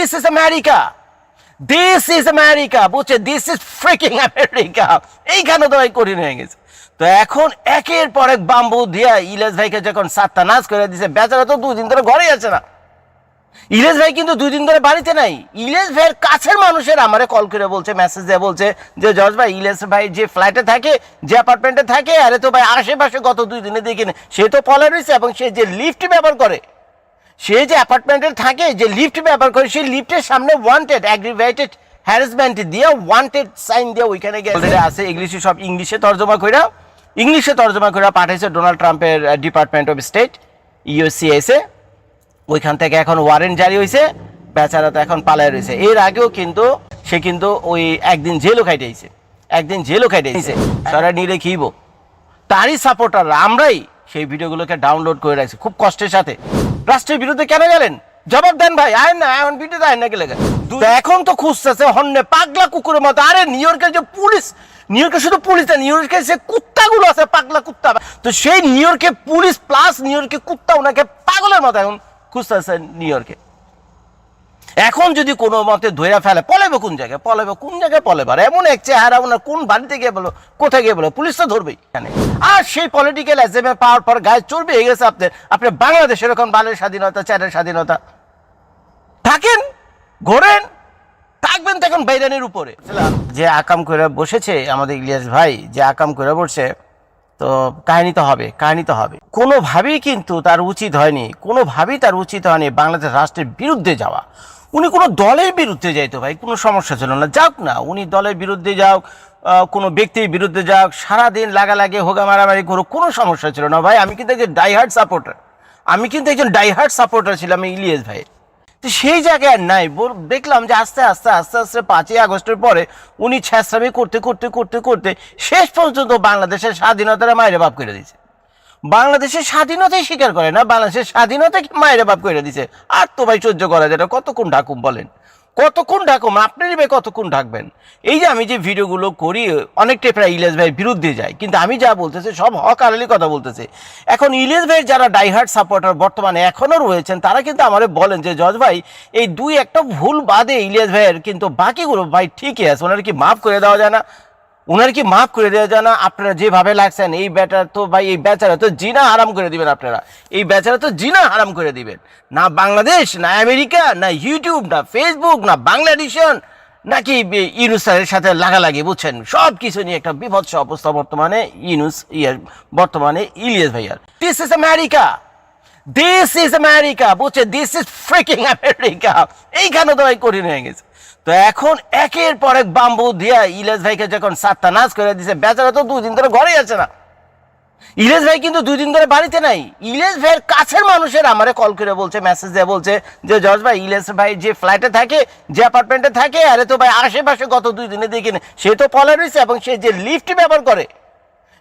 This is America this is America বুঝছে? This is freaking America এইখানে তো ভাই কঠিন হয়ে গেছে। তো এখন একের পর এক বাম্বু দিয়া ইলাস ভাইকে যখন সাতটা নাচ করে দিছে, বেচারা তো দুদিন ধরে ঘরেই আছে না। ইলেশ ভাই কিন্তু দুই দিন ধরে বাড়িতে নাই। ইলেশ ভাইয়ের কাছের মানুষের আমারে কল করে বলছে মেসেজ দিয়ে বলছে যে জজ ভাই ইলেশ ভাই যে ফ্ল্যাটে থাকে, যে অ্যাপার্টমেন্টে থাকে, আরে তো ভাই আশেপাশে গত দুই দিনে দেখিনি। সে তো পলা রয়েছে এবং সে যে লিফট ব্যবহার করে সে যে অ্যাপার্টমেন্টে থাকে, যে লিফট ব্যবহার করে, সেই লিফটের সামনে ওয়ান্টেড অ্যাগ্রিভেটেড হ্যারাসমেন্ট দিয়ে ওয়ান্টেড সাইন দিয়ে ওইখানে গেছে আছে ইংলিশে সব ইংলিশে তর্জমা কইরা ইংলিশে তর্জমা করে পাঠাইছে ডোনাল্ড ট্রাম্পের ডিপার্টমেন্ট অফ স্টেট ইউসিএসএ ওইখান থেকে এখন ওয়ারেন্ট জারি হয়েছে বেচারা তো এখন পালায় রয়েছে এর আগেও কিন্তু, সে কিন্তু ওই একদিন জেলও খাইটেছে একদিন জেলও খাইটেছে তারা নিরে খিব তারই সাপোর্টাররা আমরাই সেই ভিডিওগুলোকে ডাউনলোড করে রাখছি, খুব কষ্টের সাথে। রাষ্ট্রের বিরুদ্ধে কেন গেলেন? জবাব দেন ভাই আয় না এখন বিটে আয় না গেলে এখন তো খুঁজতেছে হন্যে পাগলা কুকুরের মতো। আরে নিউ ইয়র্কের যে পুলিশ নিউ ইয়র্কে শুধু পুলিশ না নিউ ইয়র্কের যে কুত্তাগুলো আছে পাগলা কুত্তা। তো সেই নিউ ইয়র্কে পুলিশ প্লাস নিউ ইয়র্কে কুত্তা ওনাকে পাগলের মতো এখন খুঁজতেছে নিউ ইয়র্কে। এখন যদি কোনো মতে ধইরা ফেলে, পলাইবে কোন জায়গায়? পলাইবে কোন জায়গায় পলাইবে? আর এমন এক চেহারা ওনার কোন বাড়িতে গিয়ে বলো, কোথায় গিয়ে বলো, পুলিশ তো ধরবেই এখানে। আর সেই পলিটিক্যাল এজেমে পাওয়ার পর গায়ে চর্বি হয়ে গেছে আপনার, আপনি বাংলাদেশের এরকম বালের স্বাধীনতা চারের স্বাধীনতা। থাকেন, ঘোরেন, থাকবেন তখন বাইরানির উপরে। যে আকাম করে বসেছে আমাদের ইলিয়াস ভাই, যে আকাম করে বসছে তো কাহিনী তো হবে, কাহিনী তো হবে। কোনোভাবেই কিন্তু তার উচিত হয়নি, কোনোভাবেই তার উচিত হয়নি বাংলাদেশ রাষ্ট্রের বিরুদ্ধে যাওয়া। উনি কোনো দলের বিরুদ্ধে যাইতো ভাই, কোনো সমস্যা ছিল না। যাক না, উনি দলের বিরুদ্ধে যাও কোনো ব্যক্তির বিরুদ্ধে যাও সারাদিন লাগালাগি, হোগা মারামারি করুক, কোনো সমস্যা ছিল না ভাই। আমি কিন্তু একজন ডাইহার্ট সাপোর্টার আমি কিন্তু একজন ডাইহার্ট সাপোর্টার ছিলাম ইলিয়াস ভাইয়ের। তো সেই জায়গায় আর নাই। দেখলাম যে আস্তে আস্তে আস্তে আস্তে পাঁচই আগস্টের পরে উনি ছ্যাঁচড়ামি করতে করতে করতে করতে শেষ পর্যন্ত বাংলাদেশের স্বাধীনতার মায়ের বাপ করে দিয়েছে। বাংলাদেশের স্বাধীনতাই স্বীকার করে না, বাংলাদেশের স্বাধীনতাকে মায়ের বাপ করে দিছে আর তো ভাই সহ্য করা যায় না, কতক্ষণ ঢাকুম বলেন? কতক্ষণ ঢাকুম আপনারই ভাই কতক্ষণ ঢাকবেন? এই যে আমি যে ভিডিওগুলো করি অনেকটাই প্রায় ইলিয়াস ভাইয়ের বিরুদ্ধে যায় কিন্তু আমি যা বলতেছি, সব হক আলালি কথা বলতেছে। এখন ইলিয়াস ভাইয়ের যারা ডাইহার্ট সাপোর্টার বর্তমানে এখনও রয়েছেন, তারা কিন্তু আমারে বলেন যে, জজ ভাই, এই দুই একটা ভুল বাদে ইলিয়াস ভাইয়ের কিন্তু বাকিগুলো ভাই ঠিকই আছে। ওনারা কি মাফ করে দেওয়া যায় না? ওনার কি মাফ করে দেওয়া যায় না, আপনারা যেভাবে লাগছেন, এই ব্যাটার তো ভাই, এই বেচারা তো জিনা হারাম করে দিবেন আপনারা। এই বেচারা তো জিনা হারাম করে দিবেন। না বাংলাদেশ, না আমেরিকা, না ইউটিউব, না ফেসবুক, না বাংলাদেশন নাকি বে- ইউনুসের সাথে লাগালাগি, বুঝছেন? সব কিছু নিয়ে একটা বিভৎস অবস্থা বর্তমানে, ইউনুস ইয়ার, বর্তমানে ইলিয়াস ভাইয়ার। This is America this is America বুঝছে দিস ইজ ফ্রিকিং আমেরিকা এইখানে তো ভাই কঠিন হয়ে গেছে। তো এখন একের পর এক বাম্বু দিয়া ইলেশ ভাইকে যখন সাতটা নাচ করে দিছে, বেচারা তো দুদিন ধরে ঘরে আছে না। ইলেশ ভাই কিন্তু দুই দিন ধরে বাড়িতে নাই। ইলেশ ভাইয়ের কাছের মানুষের আমারে কল করে বলছে মেসেজ দিয়ে বলছে যে জজ ভাই, ইলেশ ভাই যে ফ্ল্যাটে থাকে, যে অ্যাপার্টমেন্টে থাকে, আরে তো ভাই আশেপাশে গত দুই দিনে দেখিনি। সে তো পলা রয়েছে এবং সে যে লিফট ব্যবহার করে,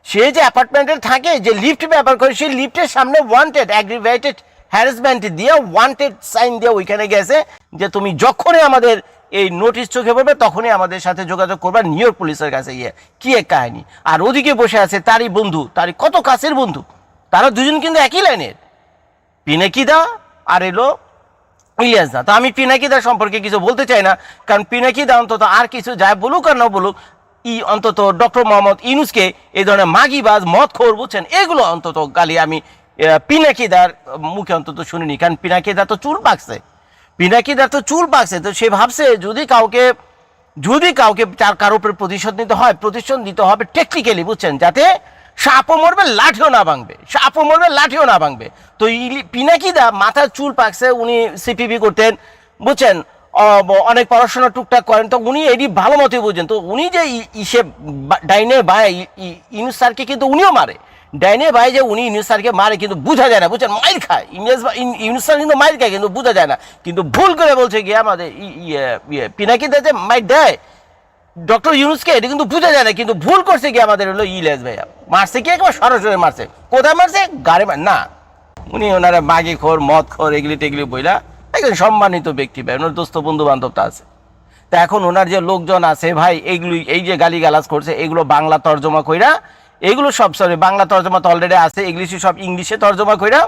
সে যে অ্যাপার্টমেন্টে থাকে, যে লিফট ব্যবহার করে সেই লিফটের সামনে ওয়ান্টেড অ্যাগ্রিভেটেড হ্যারাসমেন্ট দিয়ে ওয়ান্টেড সাইন দিয়ে ওইখানে গেছে যে, তুমি যখনই আমাদের এই নোটিশ চোখে পড়বে, তখনই আমাদের সাথে যোগাযোগ করবা নিউ ইয়র্ক পুলিশের কাছে গিয়ে। কি এক কাহিনী? আর ওদিকে বসে আছে তারই বন্ধু, তারই কত কাছের বন্ধু? তারা দুজন কিন্তু একই লাইনের। পিনাকিদা আর এলো ইলিয়াস দা তো আমি পিনাকিদা সম্পর্কে কিছু বলতে চাই না, কারণ পিনাকিদা অন্তত আর কিছু যায় বলুক আর না বলুক, ই অন্তত ডক্টর মোহাম্মদ ইনুসকে এই ধরনের মাগিবাজ মদ খোর বুঝছেন, এগুলো অন্তত গালি আমি পিনাকিদার মুখে অন্তত শুনিনি, কারণ পিনাকিদা তো চুল পাকছে পিনাকিদার তো চুল পাকছে, তো সে ভাবছে যদি কাউকে যদি কাউকে তার কারও উপরে প্রতিশোধ নিতে হয়, প্রতিশোধ নিতে হবে টেকনিক্যালি বুঝছেন? যাতে সাপও মরবে, লাঠিও না ভাঙবে। সাপও মরবে, লাঠিও না ভাঙবে। তো পিনাকিদা মাথার চুল পাকছে, উনি সিপিবি করতেন, বুঝছেন? অনেক পড়াশোনা টুকটাক করেন, তো উনি এটি ভালো মতো বুঝেন। তো উনি যে ইসে ডাইনে বাই ইউনুস স্যারকে কিন্তু উনিও মারে। ডাইনে ভাই যে উনি ইউনুস স্যারকে মারে কিন্তু বোঝা যায় না, বুঝছেন? মাইর খায়। ইংরেজ ইউনুস স্যার কিন্তু মাইর খায়, কিন্তু বোঝা যায় না। কিন্তু ভুল করে বলছে গিয়ে আমাদের ইয়ে ইয়ে পিনাকিদা যে মাইর দেয়, ডক্টর ইউনুসকে, এটা কিন্তু বুঝা যায় না, কিন্তু ভুল করছে কি আমাদের হলো ইলেস ভাইয়া। মারছে কি? একবার সরাসরি মারছে। কোথায় মারছে? গাড়ি মার না। উনি ওনারা মাগি খোর, মদ খোর, এগুলি টেগুলি বইলা একজন সম্মানিত ব্যক্তি ভাই, ওনার দোস্ত বন্ধু বান্ধবটা আছে। তা এখন ওনার যে লোকজন আছে ভাই এইগুলি এই যে গালি গালাজ করছে, এগুলো বাংলা তর্জমা কইরা এগুলো সব সরি বাংলা তর্জমা তো অলরেডি আছে, ইংলিশে সব ইংলিশে তর্জমা কইরা,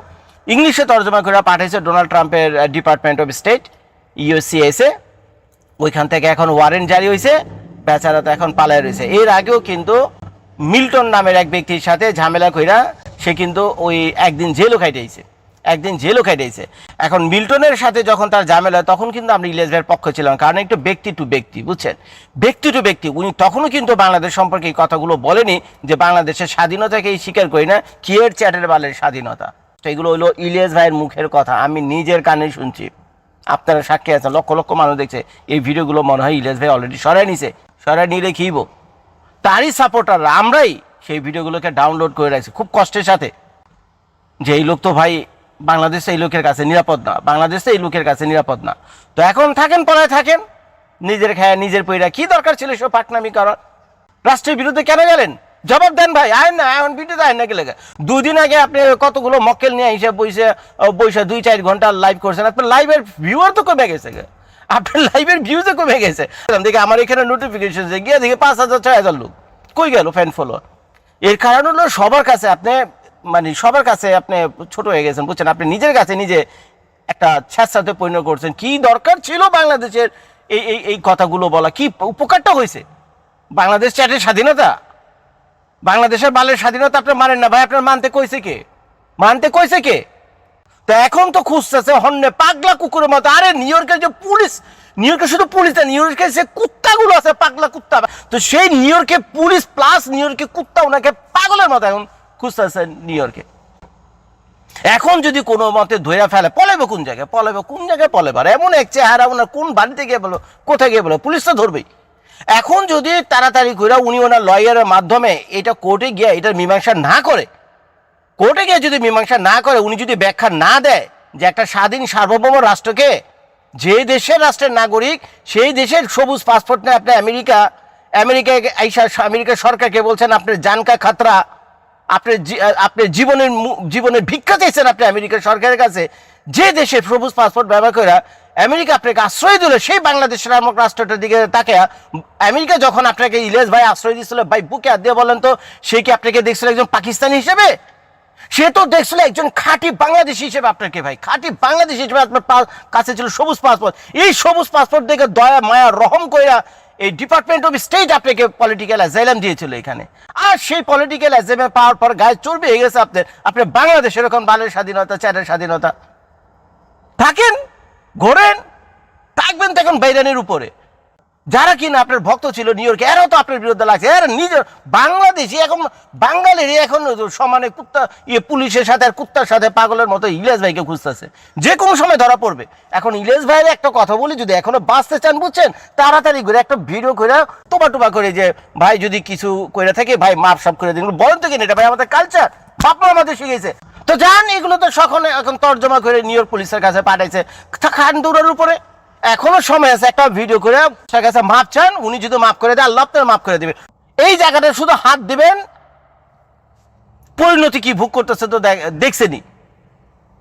ইংলিশে তর্জমা কইরা পাঠাইছে ডোনাল্ড ট্রাম্পের ডিপার্টমেন্ট অফ স্টেট ইউসিএসে ওইখান থেকে এখন ওয়ারেন্ট জারি হয়েছে বেচারা তো এখন পালায় রয়েছে এর আগেও কিন্তু মিল্টন নামের এক ব্যক্তির সাথে ঝামেলা কইরা, সে কিন্তু ওই একদিন জেলও খাইটেছে একদিন জেলও খাইটেছে এখন মিল্টনের সাথে যখন তার ঝামেলা তখন কিন্তু আমরা ইলিয়াস ভাইয়ের পক্ষে ছিলাম, কারণ একটু ব্যক্তি টু ব্যক্তি, বুঝছেন? ব্যক্তি টু ব্যক্তি, উনি তখনও কিন্তু বাংলাদেশ সম্পর্কে এই কথাগুলো বলেনি যে বাংলাদেশের স্বাধীনতাকেই স্বীকার করি না, কি এর চ্যাটের বালের স্বাধীনতা? এগুলো হলো ইলিয়াস ভাইয়ের মুখের কথা, আমি নিজের কানে শুনছি। আপনারা সাক্ষী আছেন, লক্ষ লক্ষ মানুষ দেখছে, এই ভিডিওগুলো মনে হয় ইলিয়াস ভাই অলরেডি সরাই নিছে সরাই নিয়ে রেখিব তারই সাপোর্টাররা আমরাই সেই ভিডিওগুলোকে ডাউনলোড করে রাখছি, খুব কষ্টের সাথে। যে এই লোক তো ভাই বাংলাদেশে এই লোকের কাছে নিরাপদ না, বাংলাদেশে এই লোকের কাছে নিরাপদ না। তো এখন থাকেন পড়ায় থাকেন। নিজের খায়া, নিজের পইরা কি দরকার ছিল সব পাকনামি করার? রাষ্ট্রের বিরুদ্ধে কেন গেলেন? জবাব দেন ভাই আয় না এখন ভিডিওতে আয় না গেলে দুদিন আগে আপনি কতগুলো মক্কেল নিয়ে হিসাব বইসে বইসে দুই চার ঘণ্টা লাইভ করছেন। আপনার লাইভের ভিউয়ার তো কমে গেছে। আপনার লাইভের ভিউজও কমে গেছে। দেখে আমার এখানে নোটিফিকেশন গিয়ে দেখে পাঁচ হাজার, ছয় হাজার লোক। কই গেল ফ্যান ফলোয়ার এর কারণ হলো সবার কাছে আপনি মানে সবার কাছে আপনি ছোট হয়ে গেছেন, বুঝছেন? আপনি নিজের কাছে নিজে একটা স্বেচ্ছাতে পরিণত করছেন। কি দরকার ছিল বাংলাদেশের এই এই এই কথাগুলো বলা? কি উপকারটা হয়েছে? বাংলাদেশ চ্যাটের স্বাধীনতা? বাংলাদেশের বালের স্বাধীনতা আপনি মানেন না। ভাই, আপনার মানতে কইছে কে? মানতে কইছে কে? তো এখন তো খুঁজতেছে হন্যে পাগলা কুকুরের মতো। আরে, নিউ ইয়র্কের যে পুলিশ, নিউ ইয়র্কে শুধু পুলিশ না, নিউ ইয়র্কের যে কুত্তাগুলো আছে, পাগলা কুত্তা। তো সেই নিউ ইয়র্কে পুলিশ প্লাস নিউ ইয়র্কে কুত্তা, ওনাকে পাগলের মতো এখন খুঁজতেছে নিউ ইয়র্কে। এখন যদি কোনো মতে ধইরা ফেলে, পলাইবে কোন জায়গায়? পলাইবে কোন জায়গায় পলাইবে আর এমন এক চেহারা ওনার কোন বাড়িতে গিয়ে বলো, কোথায় গিয়ে বলো, পুলিশ তো ধরবেই। এখন যদি তাড়াতাড়ি করে উনি ওনার লয়ারের মাধ্যমে এটা কোর্টে গিয়ে এটার মীমাংসা না করে, কোর্টে গিয়ে যদি মীমাংসা না করে, উনি যদি ব্যাখ্যা না দেয় যে একটা স্বাধীন সার্বভৌম রাষ্ট্রকে যে দেশের রাষ্ট্রের নাগরিক, সেই দেশের সবুজ পাসপোর্ট নিয়ে আপনি আমেরিকা, আমেরিকায় আইসা আমেরিকা সরকারকে বলছেন, আপনার জানকা খাতরা আপনার আপনি জীবনের জীবনের ভিক্ষা চাইছেন আপনি আমেরিকার সরকারের কাছে, যে দেশে সবুজ পাসপোর্ট ব্যবহার করে আমেরিকা আপনাকে আশ্রয় দিল, সেই বাংলাদেশের নামক রাষ্ট্রটার দিকে তাকে আমেরিকা যখন আপনাকে ইলিয়াস ভাই আশ্রয় দিয়েছিল, ভাই বুকে হাত দিয়ে বলেন তো, সে কি আপনাকে দেখছিল একজন পাকিস্তানি হিসেবে? সে তো দেখছিল একজন খাঁটি বাংলাদেশি হিসেবে আপনাকে, ভাই, খাঁটি বাংলাদেশি হিসেবে আপনার কাছে ছিল সবুজ পাসপোর্ট এই সবুজ পাসপোর্ট দেখে দয়া, মায়া, রহম কইরা এই ডিপার্টমেন্ট অফ স্টেট আপনাকে পলিটিক্যাল অ্যাজাইলাম দিয়েছিল এখানে। আর সেই পলিটিক্যাল অ্যাজাইলাম পাওয়ার পর গায়ে চর্বি হয়ে গেছে আপনার। আপনি বাংলাদেশ এরকম বালের স্বাধীনতা, চ্যাটের স্বাধীনতা। থাকেন, ঘোরেন, থাকবেন তখন বাইরানের উপরে। যারা কিনা আপনার ভক্ত ছিল নিউ ইয়র্কে এরাও তো আপনার বিরুদ্ধে লাগছে। এরা নিজের বাংলাদেশি, এখন বাঙালিরই এখন সমানে কুত্তা ইয়ে পুলিশের সাথে আর কুত্তার সাথে পাগলের মতো ইলিয়াস ভাইকে খুঁজতেছে। যে কোনো সময় ধরা পড়বে। এখন ইলিয়াস ভাইয়ের একটা কথা বলি, যদি এখনও বাঁচতে চান, বুঝছেন? তাড়াতাড়ি করে একটা ভিডিও করে তোবা টোবা করে যে, ভাই, যদি কিছু করে থাকে, ভাই মাপ সাপ করে দিন। বলেন তো কিনা এটা, ভাই, আমাদের কালচার বাপ মা আমাদের শিখেছে তো যান, এগুলো তো সখন এখন তর্জমা করে নিউ ইয়র্ক পুলিশের কাছে পাঠাইছে। খান দৌড়ার উপরে। এখনও সময় আছে একটা ভিডিও করে শেখ কাছে মাপ চান, উনি যদি মাপ করে দেয়, আল্লাহ আপনার মাপ করে দেবে। এই জায়গাটা শুধু হাত দিবেন, পরিণতি কি ভোগ করতেছে তো দেখ- দেখছেনই।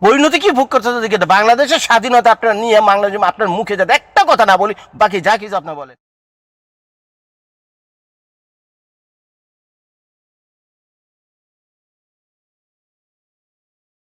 পরিণতি কি ভোগ করতেছে তো দেখে বাংলাদেশের স্বাধীনতা আপনার নিয়ে বাংলাদেশ আপনার মুখে যাতে একটা কথা না বলি, বাকি যা কিছু আপনার বলেন।